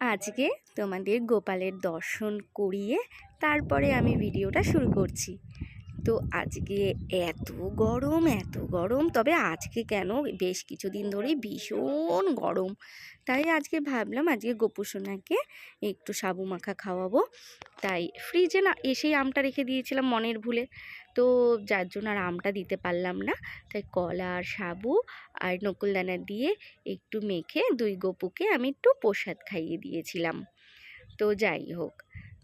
আজকে তোমাদের গোপালের দর্শন করিয়ে তারপরে আমি ভিডিওটা শুরু করছি। তো আজকে এত গরম এত গরম, তবে আজকে কেন? বেশ কিছুদিন ধরেই ভীষণ গরম। তাই আজকে ভাবলাম আজকে গোপুসোনাকে একটু সাবু মাখা খাওয়াবো। তাই ফ্রিজে না এসেই আমটা রেখে দিয়েছিলাম মনের ভুলে। তো যার জন্য আর আমটা দিতে পারলাম না। তাই কলা আর সাবু আর নকুলদানা দিয়ে একটু মেখে দুই গপুকে আমি একটু প্রসাদ খাইয়ে দিয়েছিলাম। তো যাই হোক,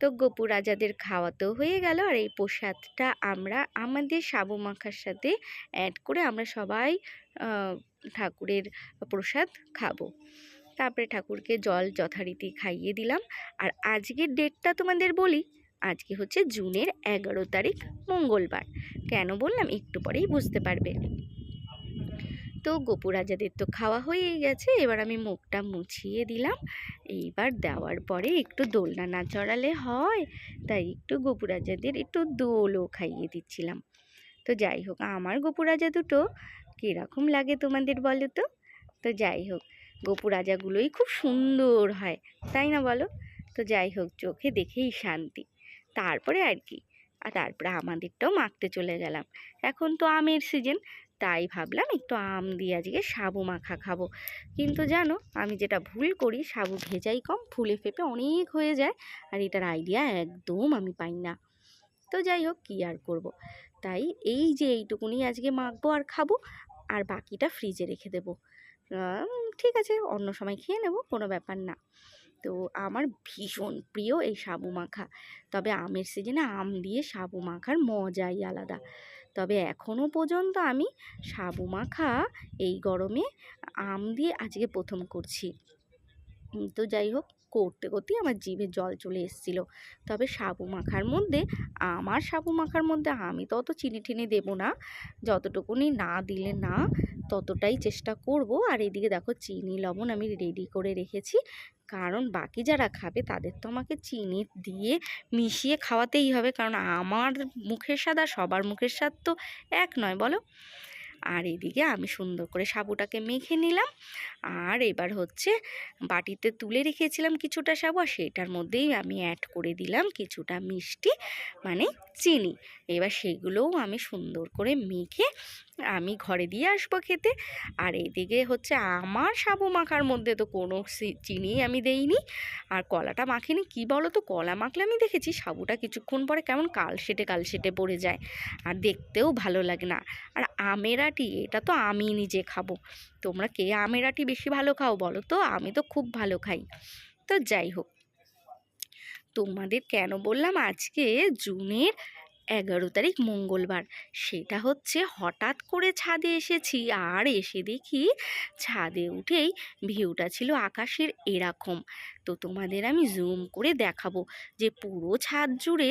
তো গপু রাজাদের খাওয়া তো হয়ে গেল আর এই প্রসাদটা আমরা আমাদের সাবু মাখার সাথে অ্যাড করে আমরা সবাই ঠাকুরের প্রসাদ খাব। তারপরে ঠাকুরকে জল যথারীতি খাইয়ে দিলাম। আর আজকের ডেটটা তোমাদের বলি। আজকে হচ্ছে জুনের এগারো তারিখ, মঙ্গলবার। কেন বললাম? একটু পরেই বুঝতে পারবে। তো গোপু রাজাদের তো খাওয়া হয়েই গেছে, এবার আমি মুখটা মুছিয়ে দিলাম। এইবার দেওয়ার পরে একটু দোলনা না চড়ালে হয়, তাই একটু গোপু রাজাদের একটু দোলও খাইয়ে দিচ্ছিলাম। তো যাই হোক, আমার গোপু রাজা দুটো, কীরকম লাগে তোমাদের বলো তো? তো যাই হোক, গোপু রাজাগুলোই খুব সুন্দর হয়, তাই না বলো? তো যাই হোক, চোখে দেখেই শান্তি। তারপরে আর কি। আর তারপরে আমাদেরটাও মাখতে চলে গেলাম। এখন তো আমের সিজন তাই ভাবলাম একটু আম দিয়ে আজকে সাবু মাখা খাব। কিন্তু জানো, আমি যেটা ভুল করি, সাবু ভেজাই কম, ফুলে ফেপে অনেক হয়ে যায়, আর এটার আইডিয়া একদম আমি পাই না। তো যাই হোক, কী আর করব। তাই এই যে এইটুকুনি আজকে মাখবো আর খাব, আর বাকিটা ফ্রিজে রেখে দেবো। ঠিক আছে, অন্য সময় খেয়ে নেব, কোনো ব্যাপার না। তো আমার ভীষণ প্রিয় এই সাবু মাখা। তবে আমের সিজনে আম দিয়ে সাবু মাখার মজাই আলাদা। তবে এখনও পর্যন্ত আমি সাবু মাখা এই গরমে আম দিয়ে আজকে প্রথম করছি। তো যাই হোক, করতে করতেই আমার জিভে জল চলে এসেছিল। তবে সাবু মাখার মধ্যে, আমার সাবু মাখার মধ্যে আমি তো অত চিনি টিনি দেবো না। যতটুকুনি না দিলে না, ততটাই চেষ্টা করব। আর এদিকে দেখো, চিনি, লবণ আমি রেডি করে রেখেছি। কারণ বাকি যারা খাবে তাদের তো আমাকে চিনি দিয়ে মিশিয়ে খাওয়াতেই হবে। কারণ আমার মুখের স্বাদ আর সবার মুখের স্বাদ তো এক নয়, বলো? আর এদিকে আমি সুন্দর করে সাবুটাকে মেখে নিলাম। আর এবার হচ্ছে বাটিতে তুলে রেখেছিলাম কিছুটা সাবু, আর সেটার মধ্যেই আমি অ্যাড করে দিলাম কিছুটা মিষ্টি মানে চিনি। এবার সেগুলোও আমি সুন্দর করে মেখে আমি ঘরে দিয়ে আসব খেতে। আর এদিকে হচ্ছে আমার সাবু মাখার মধ্যে তো কোনো চিনি আমি দেইনি। আর কলাটা মাখিনি কি বলো তো কলা মাখলে আমি দেখেছি সাবুটা কিছুক্ষণ পরে কেমন কালশেটে কালশেটে পড়ে যায়। আর দেখতেও ভালো লাগে না। আর আমের আটি, এটা তো আমি নিজে খাব। তোমরা কে আমের আটি বেশি ভালো খাও বলো তো? আমি তো খুব ভালো খাই। তো যাই হোক, তোমাদের কেন বললাম আজকে জুনের এগারো তারিখ মঙ্গলবার? সেটা হচ্ছে হঠাৎ করে ছাদে এসেছি আর এসে দেখি ছাদে উঠেই ভিউটা ছিল আকাশের এরকম। তো তোমাদের আমি জুম করে দেখাবো যে পুরো ছাদ জুড়ে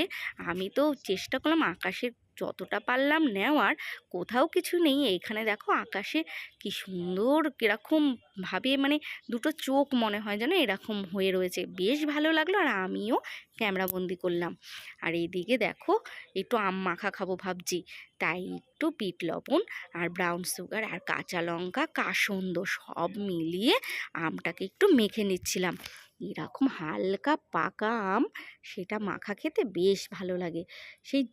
আমি তো চেষ্টা করলাম আকাশের যতটা পারলাম নেওয়ার, কোথাও কিছু নেই। এখানে দেখো আকাশে কি সুন্দর, কীরকম ভাবে মানে দুটো চোখ মনে হয় যেন এরকম হয়ে রয়েছে। বেশ ভালো লাগল আর আমিও ক্যামেরাবন্দি করলাম। আর এইদিকে দেখো একটু আম মাখা খাব ভাবছি। তাই একটু বিট লবণ আর ব্রাউন সুগার আর কাঁচা লঙ্কা, কাসন্দ সব মিলিয়ে আমটাকে একটু মেখে নিচ্ছিলাম। এরকম হালকা পাকা আম, সেটা মাখা খেতে বেশ ভালো লাগে। সেই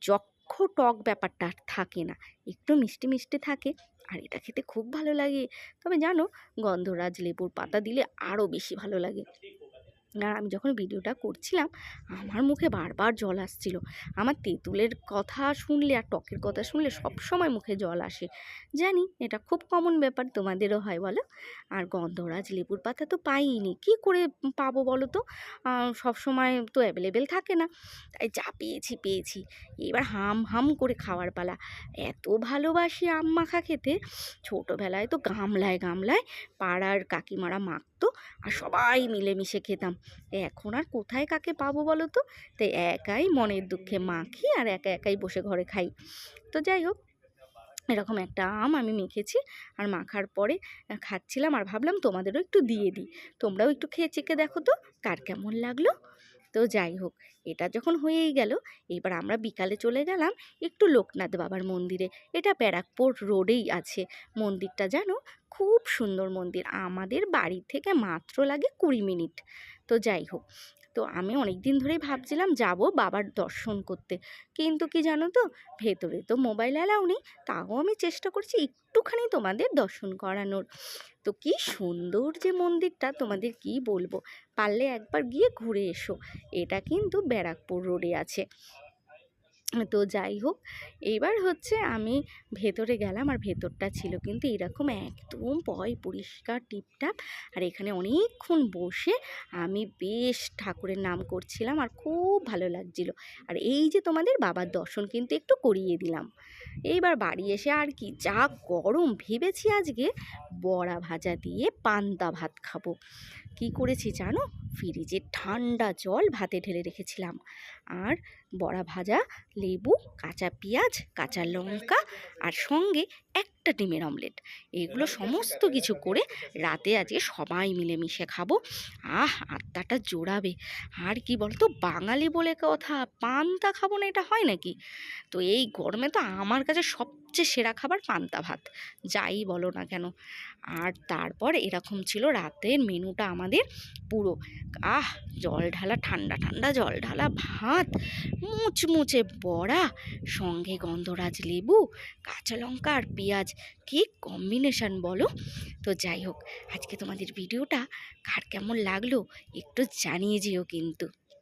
যক্ষ টক ব্যাপারটা আর থাকে না। একটু মিষ্টি মিষ্টি থাকে আর এটা খেতে খুব ভালো লাগে। তবে জানো, গন্ধরাজ লেবুর পাতা দিলে আরও বেশি ভালো লাগে। আর আমি যখন ভিডিওটা করছিলাম, আমার মুখে বারবার জল আসছিল। আমার তেঁতুলের কথা শুনলে আর টকের কথা শুনলে সব সময় মুখে জল আসে। জানি এটা খুব কমন ব্যাপার, তোমাদেরও হয় বলো? আর গন্ধরাজ লেবুর পাতা তো পাইনি কি করে পাবো বলো তো? সব সময় তো অ্যাভেলেবেল থাকে না। তাই যা পেয়েছি। পেয়েছি এবার হাম হাম করে খাওয়ার পালা। এত ভালোবাসি আম মাখা খেতে। ছোটোবেলায় তো গামলায় গামলায় পাড়ার কাকিমারা মাখতো, আর সবাই মিলেমিশে খেতাম। এখন আর কোথায় কাকে পাবো বলো তো? তাই একাই মনের দুঃখে মাখি আর একা একাই বসে ঘরে খাই। তো যাই হোক, এরকম একটা আম আমি মেখেছি আর মাখার পরে খাচ্ছিলাম আর ভাবলাম তোমাদেরও একটু দিয়ে দিই। তোমরাও একটু খেয়ে চেকে দেখো তো, কার কেমন লাগল? তো যাই হোক, এটা যখন হয়েই গেল, এবার আমরা বিকালে চলে গেলাম একটু লোকনাথ বাবার মন্দিরে। এটা ব্যারাকপুর রোডেই আছে। মন্দিরটা জানো? খুব সুন্দর মন্দির। আমাদের বাড়ি থেকে মাত্র লাগে কুড়ি মিনিট। তো যাই হোক। তো আমি অনেক দিন ধরেই ভাবছিলাম যাব বাবার দর্শন করতে। কিন্তু কি জানো তো, ভেতরে তো মোবাইল অ্যালাউ নেই, তাও আমি চেষ্টা করছি একটুখানি তোমাদের দর্শন করানোর। তো কি সুন্দর যে মন্দিরটা, তোমাদের কি বলব? পারলে একবার গিয়ে ঘুরে এসো। এটা কিন্তু ব্যারাকপুর রোডে আছে। তো যাই হোক এইবার হচ্ছে আমি ভেতরে গেলাম আর ভেতরটা ছিল কিন্তু এরকম একদম পয় পরিষ্কার টিপটাপ আর এখানে অনেকক্ষণ বসে আমি বেশ ঠাকুরের নাম করছিলাম আর খুব ভালো লাগছিল। আর এই যে তোমাদের বাবার দর্শন কিন্তু একটু করিয়ে দিলাম। এইবার বাড়ি এসে আর কি যা গরম ভেবেছি আজকে বড়া ভাজা দিয়ে পান্তা ভাত খাব। কি করেছি জানো? ফ্রিজে ঠান্ডা জল ভাতে ঢেলে রেখেছিলাম। আর বড়া ভাজা, লেবু, কাঁচা পেঁয়াজ, কাঁচা লঙ্কা আর সঙ্গে একটা ডিমের অমলেট। এগুলো সমস্ত কিছু করে রাতে আজকে সবাই মিলেমিশে খাব। আহ আত্মাটা জোড়াবে। আর কি বলতো বাঙালি বলে কথা পান্তা খাব না এটা হয় নাকি? তো এই গরমে তো আমার কাছে সবচেয়ে সেরা খাবার পান্তা ভাত যাই বলো না কেন। আর তারপর এরকম ছিল রাতের মেনুটা আমাদের পুরো। আহ জল ঢালা ঠান্ডা ঠান্ডা জল ঢালা ভাত মুচমুচে বড়া সঙ্গে গন্ধরাজ লেবু কাঁচা লঙ্কা আর পেঁয়াজ। কি কম্বিনেশান বলো? তো যাই হোক, আজকে তোমাদের ভিডিওটা কার কেমন লাগল একটু জানিয়ে যেও কিন্তু।